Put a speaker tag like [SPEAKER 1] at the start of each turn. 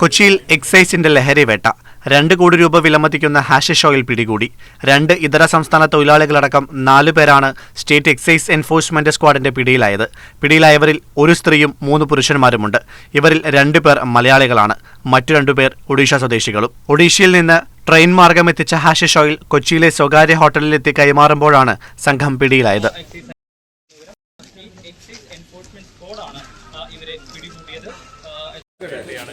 [SPEAKER 1] കൊച്ചിയിൽ എക്സൈസിന്റെ ലഹരിവേട്ട രണ്ട് കോടി രൂപ വിലമതിക്കുന്ന ഹാഷിഷ് ഓയിൽ പിടികൂടി. രണ്ട് ഇതര സംസ്ഥാന തൊഴിലാളികളടക്കം നാലു പേരാണ് സ്റ്റേറ്റ് എക്സൈസ് എൻഫോഴ്സ്മെന്റ് സ്ക്വാഡിന്റെ പിടിയിലായത്. പിടിയിലായവരിൽ ഒരു സ്ത്രീയും മൂന്ന് പുരുഷന്മാരുമുണ്ട്. ഇവരിൽ രണ്ടു പേർ മലയാളികളാണ്. മറ്റു രണ്ടുപേർ ഒഡീഷ സ്വദേശികളും. ഒഡീഷയിൽ നിന്ന് ട്രെയിൻ മാർഗം എത്തിച്ച ഹാഷിഷ് ഓയിൽ കൊച്ചിയിലെ സ്വകാര്യ ഹോട്ടലിലെത്തി കൈമാറുമ്പോഴാണ് സംഘം പിടിയിലായത്.
[SPEAKER 2] എക്സൈസ് എൻഫോഴ്സ്മെന്റ് ഇവരെ പിടികൂടിയത്. സംസ്ഥാന